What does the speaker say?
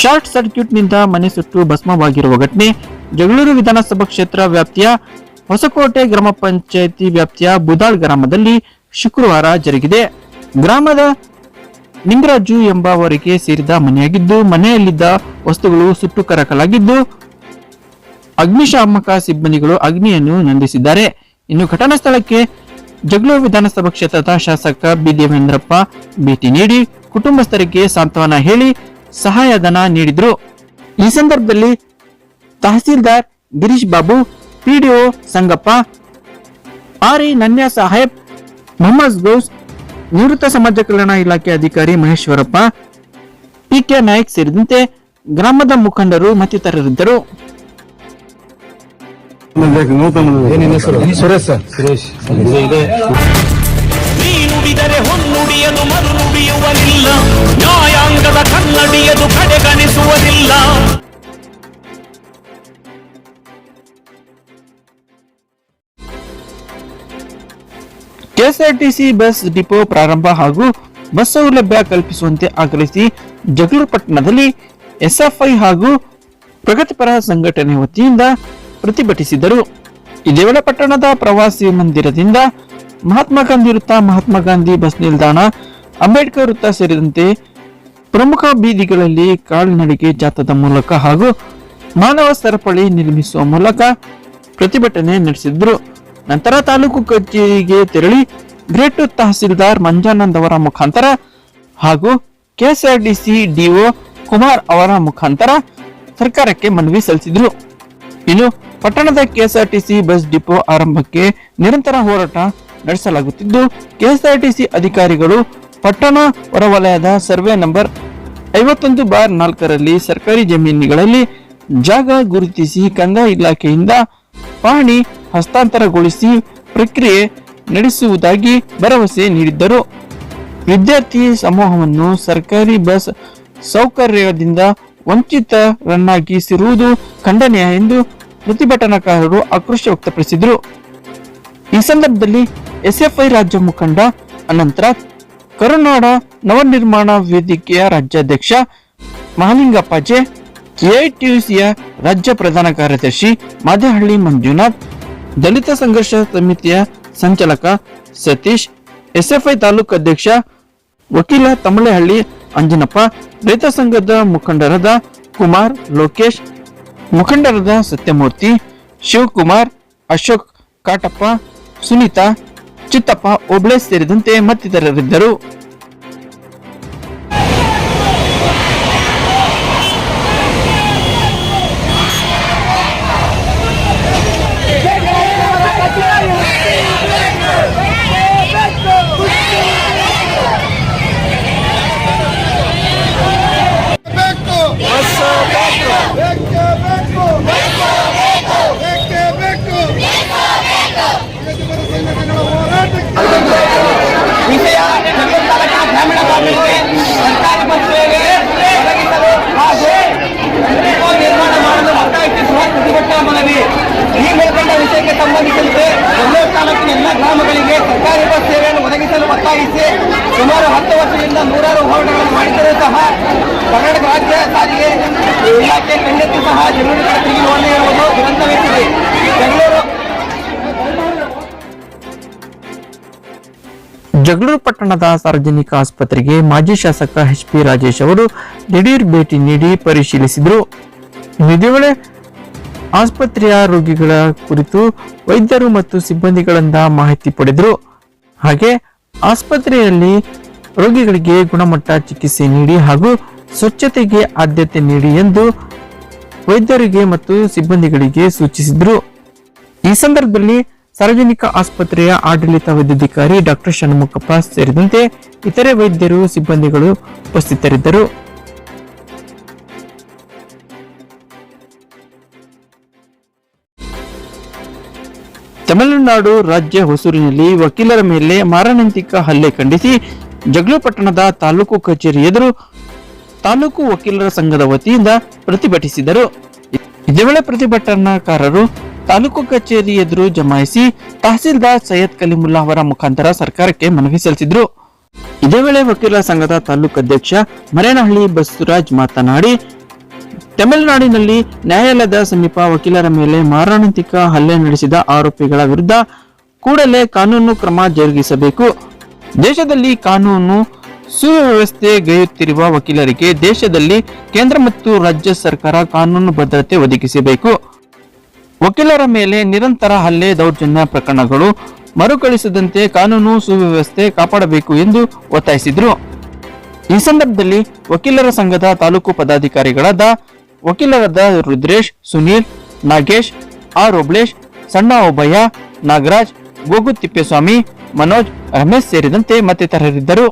Short ಸರ್ಕ್ಯೂಟ್ನಿಂದ ಮನೆ ಸುಟ್ಟು ಭಸ್ಮವಾಗಿರುವ ಘಟನೆ ಜಗಳೂರು ವಿಧಾನಸಭಾ ಕ್ಷೇತ್ರ ವ್ಯಾಪ್ತಿಯ ಹೊಸಕೋಟೆ ಗ್ರಾಮ ಪಂಚಾಯಿತಿ ವ್ಯಾಪ್ತಿಯ ಬುದಾಳ್ ಗ್ರಾಮದಲ್ಲಿ ಶುಕ್ರವಾರ ಜರುಗಿದೆ. ಗ್ರಾಮದ ನಿಂಗರಾಜು ಎಂಬವರಿಗೆ ಸೇರಿದ ಮನೆಯಾಗಿದ್ದು, ಮನೆಯಲ್ಲಿದ್ದ ವಸ್ತುಗಳು ಸುಟ್ಟು ಕರಕಲಾಗಿದ್ದು, ಅಗ್ನಿಶಾಮಕ ಸಿಬ್ಬಂದಿಗಳು ಅಗ್ನಿಯನ್ನು ನಂದಿಸಿದ್ದಾರೆ. ಇನ್ನು ಘಟನಾ ಸ್ಥಳಕ್ಕೆ ಜಗಳೂರು ವಿಧಾನಸಭಾ ಕ್ಷೇತ್ರದ ಶಾಸಕ ಬಿ. ದೇವೇಂದ್ರಪ್ಪ ಭೇಟಿ ನೀಡಿ ಕುಟುಂಬಸ್ಥರಿಗೆ ಸಾಂತ್ವನ ಹೇಳಿ ಸಹಾಯಧನ ನೀಡಿದ್ರು. ಈ ಸಂದರ್ಭದಲ್ಲಿ ತಹಸೀಲ್ದಾರ್ ಗಿರೀಶ್ ಬಾಬು ಪಿಡಿಒ ಸಂಗಪ್ಪ ಆರ್ ಇ ನನ್ಯ ಸಾಹೇಬ್ ಮೊಹಮ್ಮದ್ ಗೌಸ್ ನಿವೃತ್ತ ಸಮಾಜ ಕಲ್ಯಾಣ ಇಲಾಖೆ ಅಧಿಕಾರಿ ಮಹೇಶ್ವರಪ್ಪ ಪಿಕೆ ನಾಯಕ್ ಸೇರಿದಂತೆ ಗ್ರಾಮದ ಮುಖಂಡರು ಮತ್ತಿತರರಿದ್ದರು. ಸುರೇಶ್ ಸರ್ ಸುರೇಶ್ ನೀ ನುಡಿದರೆ ಮರು ನುಡಿಯುವನಿಲ್ಲ ನ್ಯಾಯಾಂಗದ ಕನ್ನಡಿಯದು ಕಡೆಗಣಿಸುವುದಿಲ್ಲ. ಕೆಎಸ್ಆರ್ಟಿಸಿ ಬಸ್ ಡಿಪೋ ಪ್ರಾರಂಭ ಹಾಗೂ ಬಸ್ ಸೌಲಭ್ಯ ಕಲ್ಪಿಸುವಂತೆ ಆಗ್ರಹಿಸಿ ಜಗಳೂರು ಪಟ್ಟಣದಲ್ಲಿ ಎಸ್ಎಫ್ಐ ಹಾಗೂ ಪ್ರಗತಿಪರ ಸಂಘಟನೆ ವತಿಯಿಂದ ಪ್ರತಿಭಟಿಸಿದರು. ಇದೇ ವೇಳೆ ಪಟ್ಟಣದ ಪ್ರವಾಸಿ ಮಂದಿರದಿಂದ ಮಹಾತ್ಮ ಗಾಂಧಿ ವೃತ್ತ, ಮಹಾತ್ಮ ಗಾಂಧಿ ಬಸ್ ನಿಲ್ದಾಣ, ಅಂಬೇಡ್ಕರ್ ವೃತ್ತ ಸೇರಿದಂತೆ ಪ್ರಮುಖ ಬೀದಿಗಳಲ್ಲಿ ಕಾಲ್ನಡಿಗೆ ಜಾಥದ ಮೂಲಕ ಹಾಗೂ ಮಾನವ ಸರಪಳಿ ನಿರ್ಮಿಸುವ ಮೂಲಕ ಪ್ರತಿಭಟನೆ ನಡೆಸಿದ್ರು. ನಂತರ ತಾಲೂಕು ಕಚೇರಿಗೆ ತೆರಳಿ ಗ್ರೇಟ್ ತಹಸೀಲ್ದಾರ್ ಮಂಜಾನಂದ್ ಅವರ ಮುಖಾಂತರ ಹಾಗೂ ಕೆಎಸ್ಆರ್ಡಿಸಿ ಡಿಒ ಕುಮಾರ್ ಅವರ ಮುಖಾಂತರ ಸರ್ಕಾರಕ್ಕೆ ಮನವಿ ಸಲ್ಲಿಸಿದ್ರು. ಇನ್ನು ಪಟ್ಟಣದ ಕೆಎಸ್ಆರ್ಟಿಸಿ ಬಸ್ ಡಿಪೋ ಆರಂಭಕ್ಕೆ ನಿರಂತರ ಹೋರಾಟ ನಡೆಸಲಾಗುತ್ತಿದ್ದು. ಕೆಎಸ್ಆರ್ಟಿಸಿ ಅಧಿಕಾರಿಗಳು ಪಟ್ಟಣ ಹೊರವಲಯದ ಸರ್ವೆ ನಂಬರ್ ಐವತ್ತೊಂದು ಬಾರ್ ನಾಲ್ಕರಲ್ಲಿ ಸರ್ಕಾರಿ ಜಮೀನುಗಳಲ್ಲಿ ಜಾಗ ಗುರುತಿಸಿ ಕಂದಾಯ ಇಲಾಖೆಯಿಂದ ಪಹಣಿ ಹಸ್ತಾಂತರಗೊಳಿಸಿ ಪ್ರಕ್ರಿಯೆ ನಡೆಸುವುದಾಗಿ ಭರವಸೆ ನೀಡಿದ್ದರು. ವಿದ್ಯಾರ್ಥಿ ಸಮೂಹವನ್ನು ಸರ್ಕಾರಿ ಬಸ್ ಸೌಕರ್ಯದಿಂದ ವಂಚಿತರನ್ನಾಗಿಸಿರುವುದು ಖಂಡನೀಯ ಎಂದು ಪ್ರತಿಭಟನಾಕಾರರು ಆಕ್ರೋಶ ವ್ಯಕ್ತಪಡಿಸಿದರು. ಈ ಸಂದರ್ಭದಲ್ಲಿ ಎಸ್ಎಫ್ಐ ರಾಜ್ಯ ಮುಖಂಡ ಅನಂತರ ಕರುನಾಡ ನವನಿರ್ಮಾಣ ವೇದಿಕೆಯ ರಾಜ್ಯಾಧ್ಯಕ್ಷ ಮಹಾಲಿಂಗಪ್ಪಾಜೆ ಎಐಟಿಯುಸಿಯ ರಾಜ್ಯ ಪ್ರಧಾನ ಕಾರ್ಯದರ್ಶಿ ಮಾದೇಹಳ್ಳಿ ಮಂಜುನಾಥ್, ದಲಿತ ಸಂಘರ್ಷ ಸಮಿತಿಯ ಸಂಚಾಲಕ ಸತೀಶ್, ಎಸ್ಎಫ್ಐ ತಾಲೂಕು ಅಧ್ಯಕ್ಷ ವಕೀಲ ತಮಳೆಹಳ್ಳಿ ಅಂಜನಪ್ಪ, ರೈತ ಸಂಘದ ಮುಖಂಡರಾದ ಕುಮಾರ್ ಲೋಕೇಶ್, ಮುಖಂಡರಾದ ಸತ್ಯಮೂರ್ತಿ ಶಿವಕುಮಾರ್, ಅಶೋಕ್ ಕಾಟಪ್ಪ, ಸುನೀತಾ ಚಿತ್ತಪ್ಪ ಒಬ್ಳೆ ಸೇರಿದಂತೆ ಮತ್ತಿತರರಿದ್ದರು. ಮನವಿ ಈ ಮೇಲ್ಕಂಡ ವಿಷಯಕ್ಕೆ ಸಂಬಂಧಿಸಿದಂತೆ ಬೆಂಗಳೂರು ತಾಲೂಕಿನ ಎಲ್ಲ ಗ್ರಾಮಗಳಿಗೆ ಸರ್ಕಾರಿ ಬಸ್ ಸೇವೆಯನ್ನು ಒದಗಿಸಲು ಒತ್ತಾಯಿಸಿ ಸುಮಾರು ಹತ್ತು ವರ್ಷದಿಂದ ನೂರಾರು ಹೋರಾಟಗಳನ್ನು ಮಾಡಿದರೂ ಸಹ ಕರ್ನಾಟಕ ರಾಜ್ಯ ಸಾರಿಗೆ ಇಲಾಖೆ ಖಂಡಿತ ಸಹ ಜನರು ತಿರುಗಿ ಇರುವುದು ದುರಂತವೆನಿಸಿದೆ. ಬೆಂಗಳೂರು. ಜಗಳೂರು ಪಟ್ಟಣದ ಸಾರ್ವಜನಿಕ ಆಸ್ಪತ್ರೆಗೆ ಮಾಜಿ ಶಾಸಕ ಎಚ್ ಪಿ ರಾಜೇಶ್ ಅವರು ದಿಢೀರ್ ಭೇಟಿ ನೀಡಿ ಪರಿಶೀಲಿಸಿದರು. ವೇಳೆ ಆಸ್ಪತ್ರೆಯ ರೋಗಿಗಳ ಕುರಿತು ವೈದ್ಯರು ಮತ್ತು ಸಿಬ್ಬಂದಿಗಳಿಂದ ಮಾಹಿತಿ ಪಡೆದರು. ಹಾಗೆ ಆಸ್ಪತ್ರೆಯಲ್ಲಿ ರೋಗಿಗಳಿಗೆ ಗುಣಮಟ್ಟ ಚಿಕಿತ್ಸೆ ನೀಡಿ ಹಾಗೂ ಸ್ವಚ್ಛತೆಗೆ ಆದ್ಯತೆ ನೀಡಿ ಎಂದು ವೈದ್ಯರಿಗೆ ಮತ್ತು ಸಿಬ್ಬಂದಿಗಳಿಗೆ ಸೂಚಿಸಿದರು. ಈ ಸಂದರ್ಭದಲ್ಲಿ ಸಾರ್ವಜನಿಕ ಆಸ್ಪತ್ರೆಯ ಆಡಳಿತ ವೈದ್ಯಾಧಿಕಾರಿ ಡಾಕ್ಟರ್ ಷಣ್ಮುಖಪ್ಪ ಸೇರಿದಂತೆ ಇತರೆ ವೈದ್ಯರು, ಸಿಬ್ಬಂದಿಗಳು ಉಪಸ್ಥಿತರಿದ್ದರು. ತಮಿಳುನಾಡು ರಾಜ್ಯ ಹೊಸೂರಿನಲ್ಲಿ ವಕೀಲರ ಮೇಲೆ ಮಾರಣಾಂತಿಕ ಹಲ್ಲೆ ಖಂಡಿಸಿ ಜಗಳೂರು ಪಟ್ಟಣದ ತಾಲೂಕು ಕಚೇರಿ ಎದುರು ತಾಲೂಕು ವಕೀಲರ ಸಂಘದ ವತಿಯಿಂದ ಪ್ರತಿಭಟಿಸಿದರು. ಇದೇ ವೇಳೆ ಪ್ರತಿಭಟನಾಕಾರರು ತಾಲೂಕು ಕಚೇರಿ ಎದುರು ಜಮಾಯಿಸಿ ತಹಸೀಲ್ದಾರ್ ಸೈಯದ್ ಕಲಿಮುಲ್ಲಾ ಅವರ ಮುಖಾಂತರ ಸರ್ಕಾರಕ್ಕೆ ಮನವಿ ಸಲ್ಲಿಸಿದ್ರು. ಇದೇ ವೇಳೆ ವಕೀಲರ ಸಂಘದ ತಾಲೂಕು ಅಧ್ಯಕ್ಷ ಮರೇನಹಳ್ಳಿ ಬಸವರಾಜ್ ಮಾತನಾಡಿ ತಮಿಳುನಾಡಿನಲ್ಲಿ ನ್ಯಾಯಾಲಯದ ಸಮೀಪ ವಕೀಲರ ಮೇಲೆ ಮಾರಣಾಂತಿಕ ಹಲ್ಲೆ ನಡೆಸಿದ ಆರೋಪಿಗಳ ವಿರುದ್ಧ ಕೂಡಲೇ ಕಾನೂನು ಕ್ರಮ ಜರುಗಿಸಬೇಕು. ದೇಶದಲ್ಲಿ ಕಾನೂನು ಸುವ್ಯವಸ್ಥೆ ಗೈಯುತ್ತಿರುವ ವಕೀಲರಿಗೆ ದೇಶದಲ್ಲಿ ಕೇಂದ್ರ ಮತ್ತು ರಾಜ್ಯ ಸರ್ಕಾರ ಕಾನೂನು ಭದ್ರತೆ ಒದಗಿಸಬೇಕು. ವಕೀಲರ ಮೇಲೆ ನಿರಂತರ ಹಲ್ಲೆ ದೌರ್ಜನ್ಯ ಪ್ರಕರಣಗಳು ಮರುಕಳಿಸದಂತೆ ಕಾನೂನು ಸುವ್ಯವಸ್ಥೆ ಕಾಪಾಡಬೇಕು ಎಂದು ಒತ್ತಾಯಿಸಿದರು. ಈ ಸಂದರ್ಭದಲ್ಲಿ ವಕೀಲರ ಸಂಘದ ತಾಲೂಕು ಪದಾಧಿಕಾರಿಗಳಾದ ವಕೀಲರಾದ ರುದ್ರೇಶ್, ಸುನೀಲ್, ನಾಗೇಶ್, ಆರ್ ಒಬ್ಳೇಶ್ ಸಣ್ಣ ಒಬ್ಬಯ್ಯ ನಾಗರಾಜ್ ಗೋಗು ತಿಪ್ಪೇಸ್ವಾಮಿ ಮನೋಜ್, ರಮೇಶ್ ಸೇರಿದಂತೆ ಮತ್ತಿತರರಿದ್ದರು.